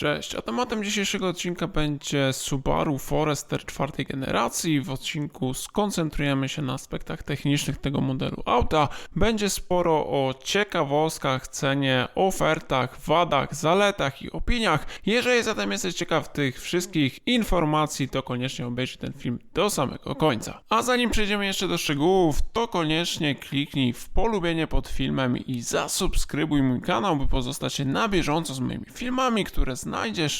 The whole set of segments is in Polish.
Cześć, a tematem dzisiejszego odcinka będzie Subaru Forester czwartej generacji. W odcinku skoncentrujemy się na aspektach technicznych tego modelu auta. Będzie sporo o ciekawostkach, cenie, ofertach, wadach, zaletach i opiniach. Jeżeli zatem jesteś ciekaw tych wszystkich informacji, to koniecznie obejrzyj ten film do samego końca. A zanim przejdziemy jeszcze do szczegółów, to koniecznie kliknij w polubienie pod filmem i zasubskrybuj mój kanał, by pozostać na bieżąco z moimi filmami, które znajdziesz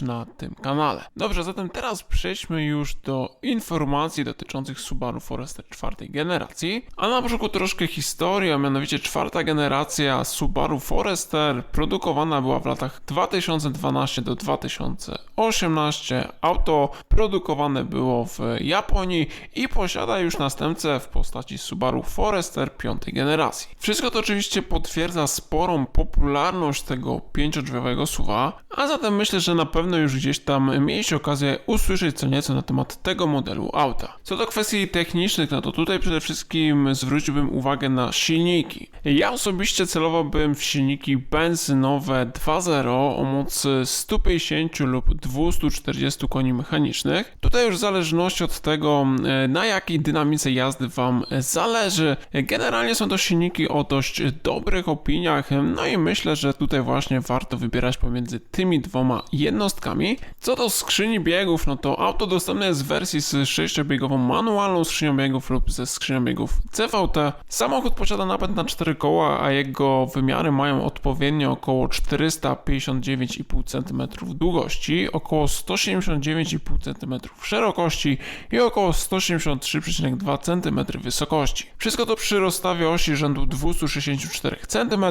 na tym kanale. Dobrze, zatem teraz przejdźmy już do informacji dotyczących Subaru Forester czwartej generacji. A na początku troszkę historii, a mianowicie czwarta generacja Subaru Forester produkowana była w latach 2012 do 2018. Auto produkowane było w Japonii i posiada już następcę w postaci Subaru Forester piątej generacji. Wszystko to oczywiście potwierdza sporą popularność tego pięciodrzwiowego suwa, a zatem myślę, że na pewno już gdzieś tam mieliście okazję usłyszeć co nieco na temat tego modelu auta. Co do kwestii technicznych, no to tutaj przede wszystkim zwróciłbym uwagę na silniki. Ja osobiście celowałbym w silniki benzynowe 2.0 o mocy 150 lub 240 koni mechanicznych. Tutaj już w zależności od tego, e, na jakiej dynamice jazdy Wam zależy. Generalnie są to silniki o dość dobrych opiniach, no i myślę, że tutaj właśnie warto wybierać pomiędzy tymi dwoma jednostkami. Co do skrzyni biegów, no to auto dostępne jest w wersji z 6-biegową manualną skrzynią biegów lub ze skrzynią biegów CVT. Samochód posiada napęd na 4 koła, a jego wymiary mają odpowiednio około 459,5 cm długości, około 179,5 cm szerokości i około 173,2 cm wysokości. Wszystko to przy rozstawie osi rzędu 264 cm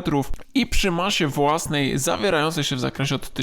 i przy masie własnej zawierającej się w zakresie od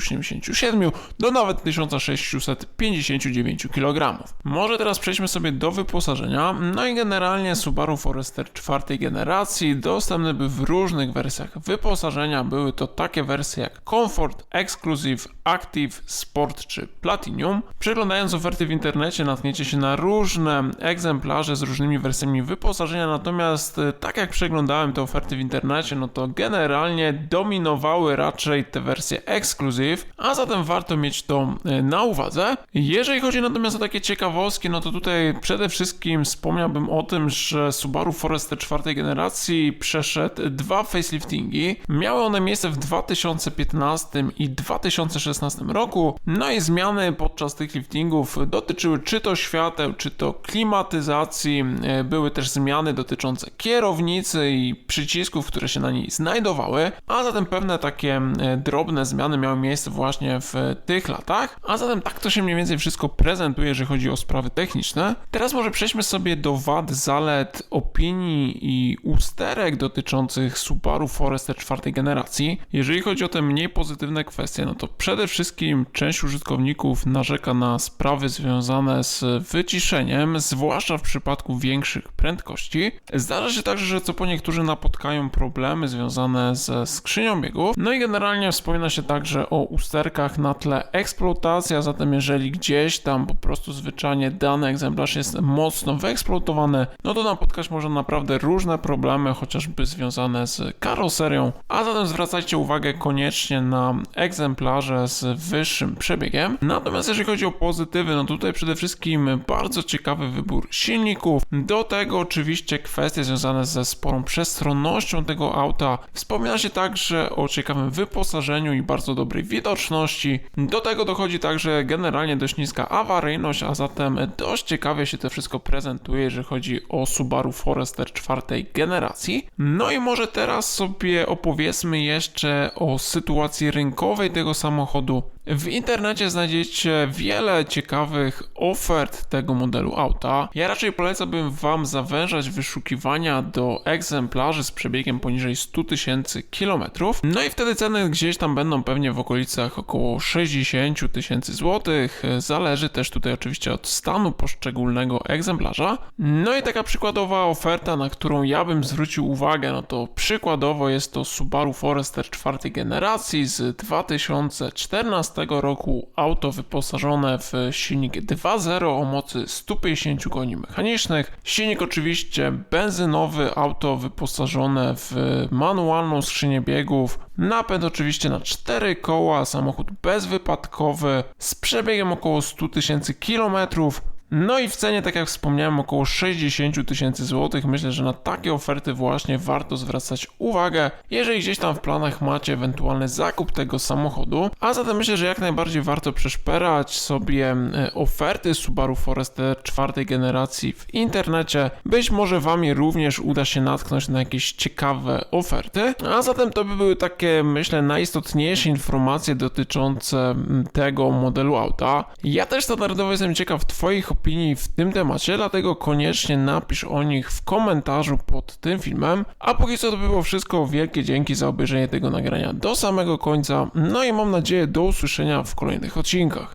1477 do nawet 1659 kg. Może teraz przejdźmy sobie do wyposażenia. No i generalnie Subaru Forester czwartej generacji dostępny by w różnych wersjach wyposażenia. Były to takie wersje jak Comfort, Exclusive, Active, Sport czy Platinum. Przeglądając oferty w internecie natkniecie się na różne egzemplarze z różnymi wersjami wyposażenia, natomiast e, tak jak przeglądałem te oferty w internecie, no to generalnie dominowały raczej te wersje Exclusive, a zatem warto mieć to e, na uwadze. Jeżeli chodzi natomiast o takie ciekawostki, no to tutaj przede wszystkim wspomniałbym o tym, że Subaru Forester czwartej generacji przeszedł dwa faceliftingi. Miały one miejsce w 2015 i 2016 roku. No i zmiany podczas tych liftingów dotyczyły czy to świateł, czy to klimatyzacji. E, Były też zmiany dotyczące kierownicy i przycisków, które się na niej znajdowały, a zatem pewne takie e, drobne zmiany miały miejsce właśnie w tych latach. A zatem tak to się mniej więcej wszystko prezentuje, jeżeli chodzi o sprawy techniczne. Teraz może przejdźmy sobie do wad, zalet, opinii i usterek dotyczących Subaru Forester czwartej generacji. Jeżeli chodzi o te mniej pozytywne kwestie, no to przede wszystkim część użytkowników narzeka na sprawy związane z wyciszeniem, zwłaszcza w przypadku większych prędkości. Zdarza się także, że co po niektórzy napotkają problemy związane ze skrzynią biegów. No i generalnie wspomina się także o usterkach na tle eksploatacji, a zatem jeżeli gdzieś tam po prostu zwyczajnie dany egzemplarz jest mocno wyeksploatowany, no to napotkać może naprawdę różne problemy, chociażby związane z karoserią, a zatem zwracajcie uwagę koniecznie na egzemplarze z wyższym przebiegiem. Natomiast jeżeli chodzi o pozytywy, no tutaj przede wszystkim bardzo ciekawy wybór silników, do tego oczywiście kwestie związane ze sporą przestronnością tego auta. Wspomina się także o ciekawym wyposażeniu i bardzo dobrej widoczności. Do tego dochodzi także generalnie dość niska awaryjność, a zatem dość ciekawie się to wszystko prezentuje, jeżeli chodzi o Subaru Forester czwartej generacji. No i może teraz sobie opowiedzmy jeszcze o sytuacji rynkowej tego samochodu. W internecie znajdziecie wiele ciekawych ofert tego modelu auta. Ja raczej polecałbym Wam zawężać wyszukiwania do egzemplarzy z przebiegiem poniżej 100 tysięcy kilometrów. No i wtedy ceny gdzieś tam będą pewnie w okolicach około 60 tysięcy złotych. Zależy też tutaj oczywiście od stanu poszczególnego egzemplarza. No i taka przykładowa oferta, na którą ja bym zwrócił uwagę, no to przykładowo jest to Subaru Forester czwartej generacji z 2014 2016 roku auto wyposażone w silnik 2.0 o mocy 150 koni mechanicznych. Silnik oczywiście benzynowy, auto wyposażone w manualną skrzynię biegów, napęd oczywiście na 4 koła, samochód bezwypadkowy z przebiegiem około 100 tysięcy kilometrów. No i w cenie, tak jak wspomniałem, około 60 tysięcy złotych. Myślę, że na takie oferty właśnie warto zwracać uwagę, jeżeli gdzieś tam w planach macie ewentualny zakup tego samochodu. A zatem myślę, że jak najbardziej warto przeszperać sobie e, oferty Subaru Forester czwartej generacji w internecie. Być może Wami również uda się natknąć na jakieś ciekawe oferty. A zatem to by były takie, myślę, najistotniejsze informacje dotyczące tego modelu auta. Ja też standardowo jestem ciekaw Twoich opinii w tym temacie, dlatego koniecznie napisz o nich w komentarzu pod tym filmem. A póki co to by było wszystko. Wielkie dzięki za obejrzenie tego nagrania do samego końca. No i mam nadzieję do usłyszenia w kolejnych odcinkach.